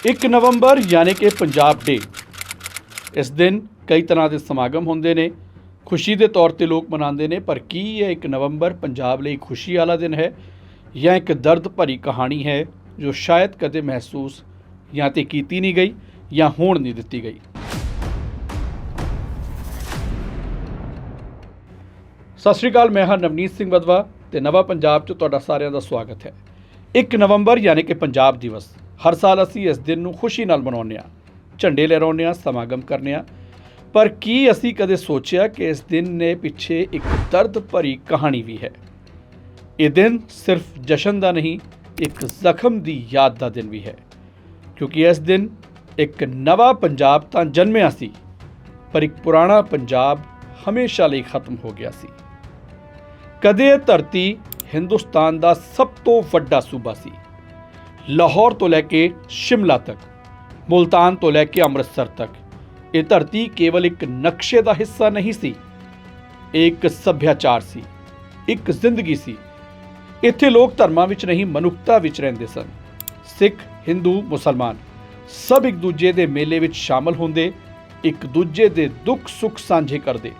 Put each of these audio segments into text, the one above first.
1 ਨਵੰਬਰ ਯਾਨੀ ਕਿ ਪੰਜਾਬ ਡੇ ਇਸ ਦਿਨ ਕਈ ਤਰ੍ਹਾਂ ਦੇ ਸਮਾਗਮ ਹੁੰਦੇ ਨੇ, ਖੁਸ਼ੀ ਦੇ ਤੌਰ ਤੇ ਲੋਕ ਮਨਾਉਂਦੇ ਨੇ, ਪਰ ਕੀ ਇਹ 1 ਨਵੰਬਰ ਪੰਜਾਬ ਲਈ ਖੁਸ਼ੀ ਵਾਲਾ ਦਿਨ ਹੈ ਜਾਂ ਇੱਕ ਦਰਦ ਭਰੀ ਕਹਾਣੀ ਹੈ ਜੋ ਸ਼ਾਇਦ ਕਦੇ ਮਹਿਸੂਸ ਜਾਂ ਤੇ ਕੀਤੀ ਨਹੀਂ ਗਈ ਜਾਂ ਹੋਣ ਨਹੀਂ ਦਿੱਤੀ ਗਈ? ਸਤਿ ਸ਼੍ਰੀ ਅਕਾਲ, ਮੈਂ ਹਾਂ ਨਵਨੀਤ ਸਿੰਘ ਬਦਵਾ ਤੇ ਨਵਾਂ ਪੰਜਾਬ 'ਚ ਤੁਹਾਡਾ ਸਾਰਿਆਂ ਦਾ ਸਵਾਗਤ ਹੈ। 1 ਨਵੰਬਰ ਯਾਨੀ ਕਿ ਪੰਜਾਬ ਦਿਵਸ ਹਰ ਸਾਲ ਅਸੀਂ ਇਸ ਦਿਨ ਨੂੰ ਖੁਸ਼ੀ ਨਾਲ ਮਨਾਉਂਦੇ ਹਾਂ। ਝੰਡੇ ਲਹਿਰਾਉਂਦੇ ਹਾਂ, ਸਮਾਗਮ ਕਰਨੇ ਆ ਪਰ ਕੀ ਅਸੀਂ ਕਦੇ ਸੋਚਿਆ ਕਿ ਇਸ ਦਿਨ ਨੇ ਪਿੱਛੇ ਇੱਕ ਦਰਦ ਭਰੀ ਕਹਾਣੀ ਵੀ ਹੈ? ਇਹ ਦਿਨ ਸਿਰਫ ਜਸ਼ਨ ਦਾ ਨਹੀਂ, ਇੱਕ ਜ਼ਖਮ ਦੀ ਯਾਦ ਦਾ ਦਿਨ ਵੀ ਹੈ। ਕਿਉਂਕਿ ਇਸ ਦਿਨ ਇੱਕ ਨਵਾਂ ਪੰਜਾਬ ਤਾਂ ਜਨਮਿਆ ਸੀ, ਪਰ ਇੱਕ ਪੁਰਾਣਾ ਪੰਜਾਬ ਹਮੇਸ਼ਾ ਲਈ ਖਤਮ ਹੋ ਗਿਆ ਸੀ। ਕਦੇ ਧਰਤੀ ਹਿੰਦੁਸਤਾਨ ਦਾ ਸਭ ਤੋਂ ਵੱਡਾ ਸੂਬਾ ਸੀ। ਲਾਹੌਰ ਤੋਂ ਲੈ ਕੇ ਸ਼ਿਮਲਾ ਤੱਕ, ਮੁਲਤਾਨ ਤੋਂ ਲੈ ਕੇ ਅੰਮ੍ਰਿਤਸਰ ਤੱਕ। ਇਹ ਧਰਤੀ ਕੇਵਲ ਇੱਕ ਨਕਸ਼ੇ ਦਾ ਹਿੱਸਾ ਨਹੀਂ ਸੀ, ਇਹ ਇੱਕ ਸੱਭਿਆਚਾਰ ਸੀ, ਇੱਕ ਜ਼ਿੰਦਗੀ ਸੀ। ਇੱਥੇ ਲੋਕ ਧਰਮਾਂ ਵਿੱਚ ਨਹੀਂ, ਮਨੁੱਖਤਾ ਵਿੱਚ ਰਹਿੰਦੇ ਸਨ। ਸਿੱਖ, ਹਿੰਦੂ, ਮੁਸਲਮਾਨ ਸਭ ਇੱਕ ਦੂਜੇ ਦੇ ਮੇਲੇ ਵਿੱਚ ਸ਼ਾਮਲ ਹੁੰਦੇ, ਇੱਕ ਦੂਜੇ ਦੇ ਦੁੱਖ ਸੁੱਖ ਸਾਂਝੇ ਕਰਦੇ।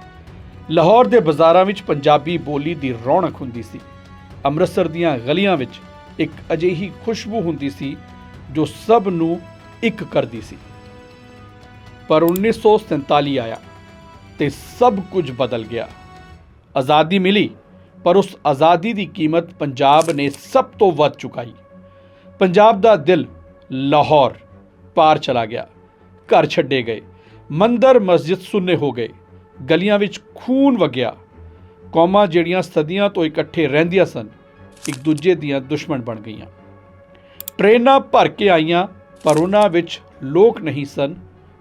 ਲਾਹੌਰ ਦੇ ਬਾਜ਼ਾਰਾਂ ਵਿੱਚ ਪੰਜਾਬੀ ਬੋਲੀ ਦੀ ਰੌਣਕ ਹੁੰਦੀ ਸੀ। ਅੰਮ੍ਰਿਤਸਰ ਦੀਆਂ ਗਲੀਆਂ ਵਿੱਚ ਇੱਕ ਅਜਿਹੀ ਖੁਸ਼ਬੂ ਹੁੰਦੀ ਸੀ ਜੋ ਸਭ ਨੂੰ ਇੱਕ ਕਰਦੀ ਸੀ। ਪਰ 1947 ਆਇਆ ਤੇ ਸਭ ਕੁਝ ਬਦਲ ਗਿਆ। ਆਜ਼ਾਦੀ ਮਿਲੀ, ਪਰ ਉਸ ਆਜ਼ਾਦੀ ਦੀ ਕੀਮਤ ਪੰਜਾਬ ਨੇ ਸਭ ਤੋਂ ਵੱਧ ਚੁਕਾਈ। ਪੰਜਾਬ ਦਾ ਦਿਲ ਲਾਹੌਰ ਪਾਰ ਚਲਾ ਗਿਆ। ਘਰ ਛੱਡੇ ਗਏ। ਮੰਦਰ, ਮਸਜਿਦ ਸੁੰਨੇ ਹੋ ਗਏ। ਗਲੀਆਂ ਵਿੱਚ ਖੂਨ ਵਗਿਆ। ਕੌਮਾਂ ਜਿਹੜੀਆਂ ਸਦੀਆਂ ਤੋਂ ਇਕੱਠੇ ਰਹਿੰਦੀਆਂ ਸਨ ਇੱਕ ਦੂਜੇ ਦੀਆਂ ਦੁਸ਼ਮਣ ਬਣ ਗਈਆਂ। ਟ੍ਰੇਨਾਂ ਭਰ ਕੇ ਆਈਆਂ, ਪਰ ਉਹਨਾਂ ਵਿੱਚ ਲੋਕ ਨਹੀਂ ਸਨ,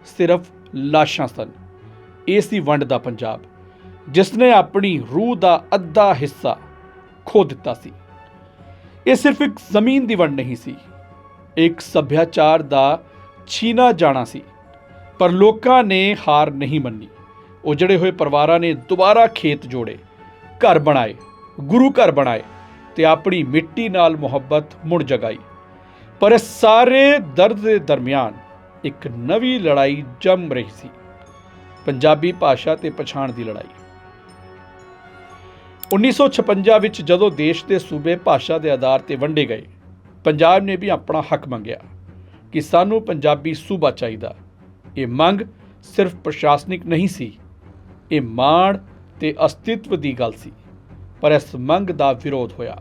ਸਿਰਫ ਲਾਸ਼ਾਂ ਸਨ। ਇਹ ਸੀ ਵੰਡ ਦਾ ਪੰਜਾਬ। ਜਿਸ ਨੇ ਆਪਣੀ ਰੂਹ ਦਾ ਅੱਧਾ ਹਿੱਸਾ ਖੋ ਦਿੱਤਾ ਸੀ। ਇਹ ਸਿਰਫ ਇੱਕ ਜ਼ਮੀਨ ਦੀ ਵੰਡ ਨਹੀਂ ਸੀ। ਇੱਕ ਸੱਭਿਆਚਾਰ ਦਾ ਛੀਨਾ ਜਾਣਾ ਸੀ। ਪਰ ਲੋਕਾਂ ਨੇ ਹਾਰ ਨਹੀਂ ਮੰਨੀ। ਉਜੜੇ ਹੋਏ ਪਰਿਵਾਰਾਂ ਨੇ ਦੁਬਾਰਾ ਖੇਤ ਜੋੜੇ, ਘਰ ਬਣਾਏ, ਗੁਰੂ ਘਰ ਬਣਾਏ। ਤੇ ਆਪਣੀ ਮਿੱਟੀ ਨਾਲ ਮੁਹੱਬਤ ਮੁੜ ਜਗਾਈ। ਪਰ ਇਸ ਸਾਰੇ ਦਰਦ ਦੇ ਦਰਮਿਆਨ ਇੱਕ ਨਵੀਂ ਲੜਾਈ ਜੰਮ ਰਹੀ ਸੀ। ਪੰਜਾਬੀ ਭਾਸ਼ਾ ਤੇ ਪਛਾਣ ਦੀ ਲੜਾਈ। 1956 ਵਿੱਚ ਜਦੋਂ ਦੇਸ਼ ਦੇ ਸੂਬੇ ਭਾਸ਼ਾ ਦੇ ਆਧਾਰ ਤੇ ਵੰਡੇ ਗਏ, ਪੰਜਾਬ ਨੇ ਵੀ ਆਪਣਾ ਹੱਕ ਮੰਗਿਆ ਕਿ ਸਾਨੂੰ ਪੰਜਾਬੀ ਸੂਬਾ ਚਾਹੀਦਾ। ਇਹ ਮੰਗ ਸਿਰਫ ਪ੍ਰਸ਼ਾਸਨਿਕ ਨਹੀਂ ਸੀ, ਇਹ ਮਾਣ ਤੇ ਅਸਤਿਤਵ ਦੀ ਗੱਲ ਸੀ। ਪਰ ਇਸ ਮੰਗ ਦਾ ਵਿਰੋਧ ਹੋਇਆ।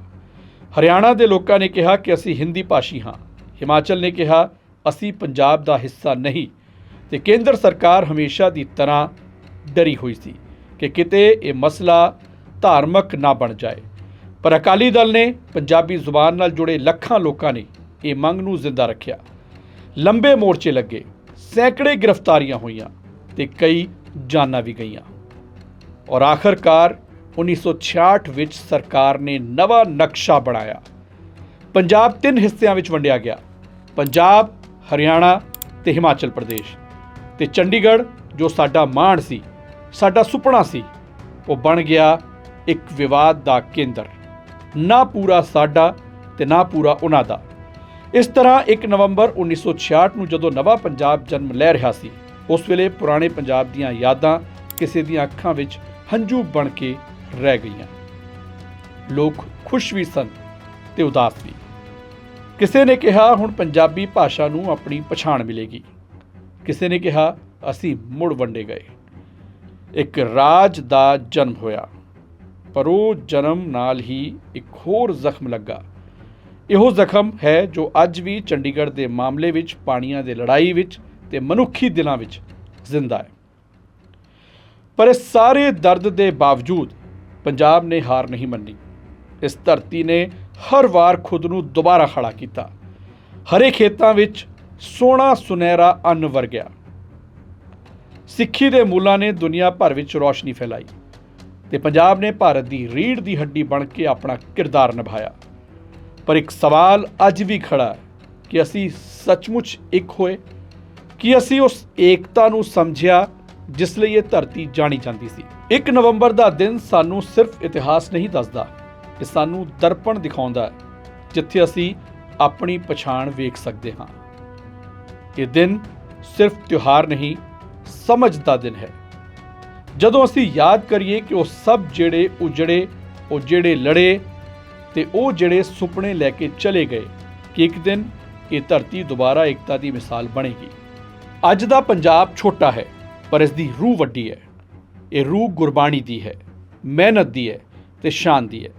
ਹਰਿਆਣਾ ਦੇ ਲੋਕਾਂ ਨੇ ਕਿਹਾ ਕਿ ਅਸੀਂ ਹਿੰਦੀ ਭਾਸ਼ੀ ਹਾਂ। ਹਿਮਾਚਲ ਨੇ ਕਿਹਾ, ਅਸੀਂ ਪੰਜਾਬ ਦਾ ਹਿੱਸਾ ਨਹੀਂ। ਤੇ ਕੇਂਦਰ ਸਰਕਾਰ ਹਮੇਸ਼ਾ ਦੀ ਤਰ੍ਹਾਂ ਡਰੀ ਹੋਈ ਸੀ ਕਿ ਕਿਤੇ ਇਹ ਮਸਲਾ ਧਾਰਮਿਕ ਨਾ ਬਣ ਜਾਏ। ਪਰ ਅਕਾਲੀ ਦਲ ਨੇ ਪੰਜਾਬੀ ਜ਼ੁਬਾਨ ਨਾਲ ਜੁੜੇ ਲੱਖਾਂ ਲੋਕਾਂ ਨੇ ਇਹ ਮੰਗ ਨੂੰ ਜ਼ਿੰਦਾ ਰੱਖਿਆ। ਲੰਬੇ ਮੋਰਚੇ ਲੱਗੇ, ਸੈਂਕੜੇ ਗ੍ਰਿਫਤਾਰੀਆਂ ਹੋਈਆਂ ਤੇ ਕਈ ਜਾਨਾਂ ਵੀ ਗਈਆਂ। ਔਰ ਆਖਰਕਾਰ 1966 ਵਿੱਚ ਸਰਕਾਰ ਨੇ ਨਵਾਂ ਨਕਸ਼ਾ ਬਣਾਇਆ। ਪੰਜਾਬ ਤਿੰਨ ਹਿੱਸਿਆਂ ਵਿੱਚ ਵੰਡਿਆ ਗਿਆ। ਪੰਜਾਬ, ਹਰਿਆਣਾ ਤੇ ਹਿਮਾਚਲ ਪ੍ਰਦੇਸ਼। ਤੇ ਚੰਡੀਗੜ੍ਹ, ਜੋ ਸਾਡਾ ਮਾਣ ਸੀ, ਸਾਡਾ ਸੁਪਨਾ ਸੀ, ਉਹ ਬਣ ਗਿਆ ਇੱਕ ਵਿਵਾਦ ਦਾ ਕੇਂਦਰ। ਨਾ ਪੂਰਾ ਸਾਡਾ ਤੇ ਨਾ ਪੂਰਾ ਉਹਨਾਂ ਦਾ। ਇਸ ਤਰ੍ਹਾਂ 1 ਨਵੰਬਰ 1966 ਨੂੰ ਜਦੋਂ ਨਵਾਂ ਪੰਜਾਬ ਜਨਮ ਲੈ ਰਿਹਾ ਸੀ, ਉਸ ਵੇਲੇ ਪੁਰਾਣੇ ਪੰਜਾਬ ਦੀਆਂ ਯਾਦਾਂ ਕਿਸੇ ਦੀਆਂ ਅੱਖਾਂ ਵਿੱਚ ਹੰਝੂ ਬਣ ਕੇ ਰਹਿ ਗਈਆਂ। ਲੋਕ ਖੁਸ਼ ਵੀ ਸਨ ਤੇ ਉਦਾਸ ਵੀ। ਕਿਸੇ ਨੇ ਕਿਹਾ, ਹੁਣ ਪੰਜਾਬੀ ਭਾਸ਼ਾ ਨੂੰ ਆਪਣੀ ਪਛਾਣ ਮਿਲੇਗੀ। ਕਿਸੇ ਨੇ ਕਿਹਾ, ਅਸੀਂ ਮੁੜ ਵੰਡੇ ਗਏ। ਇੱਕ ਰਾਜ ਦਾ ਜਨਮ ਹੋਇਆ। ਪਰ ਉਹ ਜਨਮ ਨਾਲ ਹੀ ਇੱਕ ਹੋਰ ਜ਼ਖਮ ਲੱਗਾ। ਇਹੋ ਜ਼ਖਮ ਹੈ ਜੋ ਅੱਜ ਵੀ ਚੰਡੀਗੜ੍ਹ ਦੇ ਮਾਮਲੇ ਵਿੱਚ, ਪਾਣੀਆਂ ਦੇ ਲੜਾਈ ਵਿੱਚ ਤੇ ਮਨੁੱਖੀ ਦਿਲਾਂ ਵਿੱਚ ਜ਼ਿੰਦਾ ਹੈ। ਪਰ ਇਸ ਸਾਰੇ ਦਰਦ ਦੇ ਬਾਵਜੂਦ ਪੰਜਾਬ ਨੇ ਹਾਰ ਨਹੀਂ ਮੰਨੀ। ਇਸ ਧਰਤੀ ਨੇ ਹਰ ਵਾਰ ਖੁਦ ਨੂੰ ਦੁਬਾਰਾ ਖੜਾ ਕੀਤਾ। ਹਰੇ ਖੇਤਾਂ ਵਿੱਚ ਸੋਹਣਾ ਸੁਨਹਿਰਾ ਅੰਨ ਵਰਗਿਆ। ਸਿੱਖੀ ਦੇ ਮੂਲਾਂ ਨੇ ਦੁਨੀਆ ਭਰ ਵਿੱਚ ਰੌਸ਼ਨੀ ਫੈਲਾਈ ਤੇ ਪੰਜਾਬ ਨੇ ਭਾਰਤ ਦੀ ਰੀੜ ਦੀ ਹੱਡੀ ਬਣ ਕੇ ਆਪਣਾ ਕਿਰਦਾਰ ਨਿਭਾਇਆ। ਪਰ ਇੱਕ ਸਵਾਲ ਅੱਜ ਵੀ ਖੜਾ ਹੈ ਕਿ ਅਸੀਂ ਸੱਚਮੁੱਚ ਇੱਕ ਹੋਏ? ਕਿ ਅਸੀਂ ਉਸ ਏਕਤਾ ਨੂੰ ਸਮਝਿਆ ਜਿਸ ਲਈ ਇਹ ਧਰਤੀ ਜਾਣੀ ਜਾਂਦੀ ਸੀ? 1 ਨਵੰਬਰ ਦਾ ਦਿਨ ਸਾਨੂੰ ਸਿਰਫ ਇਤਿਹਾਸ ਨਹੀਂ ਦੱਸਦਾ, ਇਹ ਸਾਨੂੰ ਦਰਪਣ ਦਿਖਾਉਂਦਾ ਹੈ, ਜਿੱਥੇ ਅਸੀਂ ਆਪਣੀ ਪਛਾਣ ਵੇਖ ਸਕਦੇ ਹਾਂ। ਇਹ ਦਿਨ ਸਿਰਫ ਤਿਉਹਾਰ ਨਹੀਂ, ਸਮਝ ਦਾ ਦਿਨ ਹੈ। ਜਦੋਂ ਅਸੀਂ ਯਾਦ ਕਰੀਏ ਕਿ ਉਹ ਸਭ ਜਿਹੜੇ ਉਜੜੇ, ਉਹ ਜਿਹੜੇ ਲੜੇ ਤੇ ਉਹ ਜਿਹੜੇ ਸੁਪਨੇ ਲੈ ਕੇ ਚਲੇ ਗਏ, ਕਿ ਇੱਕ ਦਿਨ ਇਹ ਧਰਤੀ ਦੁਬਾਰਾ ਏਕਤਾ ਦੀ ਮਿਸਾਲ ਬਣੇਗੀ। ਅੱਜ ਦਾ ਪੰਜਾਬ ਛੋਟਾ ਹੈ, ਪਰ ਇਸ ਦੀ ਰੂਹ ਵੱਡੀ ਹੈ। ਇਹ ਰੂਹ ਗੁਰਬਾਣੀ ਦੀ ਹੈ, ਮਿਹਨਤ ਦੀ ਹੈ ਤੇ ਸ਼ਾਨ ਦੀ ਹੈ।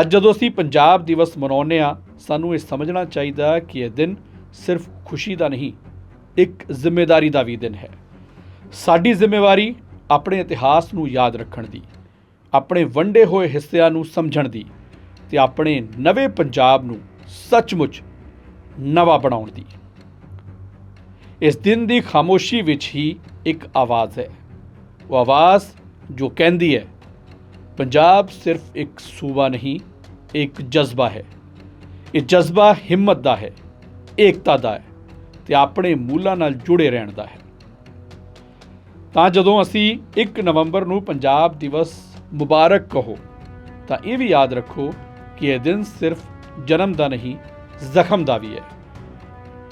ਅੱਜ ਜਦੋਂ ਅਸੀਂ ਪੰਜਾਬ ਦਿਵਸ ਮਨਾਉਂਦੇ ਆ ਸਾਨੂੰ ਇਹ ਸਮਝਣਾ ਚਾਹੀਦਾ ਕਿ ਇਹ ਦਿਨ ਸਿਰਫ ਖੁਸ਼ੀ ਦਾ ਨਹੀਂ, ਇੱਕ ਜ਼ਿੰਮੇਵਾਰੀ ਦਾ ਵੀ ਦਿਨ ਹੈ। ਸਾਡੀ ਜ਼ਿੰਮੇਵਾਰੀ ਆਪਣੇ ਇਤਿਹਾਸ ਨੂੰ ਯਾਦ ਰੱਖਣ ਦੀ, ਆਪਣੇ ਵੰਡੇ ਹੋਏ ਹਿੱਸਿਆਂ ਨੂੰ ਸਮਝਣ ਦੀ ਤੇ ਆਪਣੇ ਨਵੇਂ ਪੰਜਾਬ ਨੂੰ ਸੱਚਮੁੱਚ ਨਵਾਂ ਬਣਾਉਣ ਦੀ। ਇਸ ਦਿਨ ਦੀ ਖਾਮੋਸ਼ੀ ਵਿੱਚ ਹੀ ਇੱਕ ਆਵਾਜ਼ ਹੈ। ਉਹ ਆਵਾਜ਼ ਜੋ ਕਹਿੰਦੀ ਹੈ, ਪੰਜਾਬ ਸਿਰਫ ਇੱਕ ਸੂਬਾ ਨਹੀਂ, ਇੱਕ ਜਜ਼ਬਾ ਹੈ। ਇਹ ਜਜ਼ਬਾ ਹਿੰਮਤ ਦਾ ਹੈ, ਏਕਤਾ ਦਾ ਹੈ ਤੇ ਆਪਣੇ ਮੂਲਾਂ ਨਾਲ ਜੁੜੇ ਰਹਿਣ ਦਾ ਹੈ। ਤਾਂ ਜਦੋਂ ਅਸੀਂ 1 ਨਵੰਬਰ ਨੂੰ ਪੰਜਾਬ ਦਿਵਸ ਮੁਬਾਰਕ ਕਹੋ, ਤਾਂ ਇਹ ਵੀ ਯਾਦ ਰੱਖੋ ਕਿ ਇਹ ਦਿਨ ਸਿਰਫ ਜਨਮ ਦਾ ਨਹੀਂ, ਜ਼ਖਮ ਦਾ ਵੀ ਹੈ।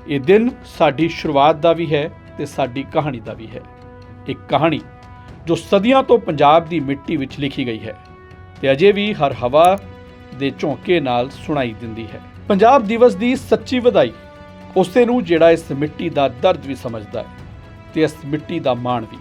ਇਹ ਦਿਨ ਸਾਡੀ ਸ਼ੁਰੂਆਤ ਦਾ ਵੀ ਹੈ ਤੇ ਸਾਡੀ ਕਹਾਣੀ ਦਾ ਵੀ ਹੈ। ਇੱਕ ਕਹਾਣੀ ਜੋ ਸਦੀਆਂ ਤੋਂ ਪੰਜਾਬ ਦੀ ਮਿੱਟੀ ਵਿੱਚ ਲਿਖੀ ਗਈ ਹੈ ਤੇ ਅਜੇ ਵੀ ਹਰ ਹਵਾ ਦੇ ਝੋਂਕੇ ਨਾਲ ਸੁਣਾਈ ਦਿੰਦੀ ਹੈ। ਪੰਜਾਬ ਦਿਵਸ ਦੀ ਸੱਚੀ ਵਧਾਈ ਉਸੇ ਨੂੰ ਜਿਹੜਾ ਇਸ ਮਿੱਟੀ ਦਾ ਦਰਦ ਵੀ ਸਮਝਦਾ ਹੈ ਤੇ ਇਸ ਮਿੱਟੀ ਦਾ ਮਾਣ ਵੀ।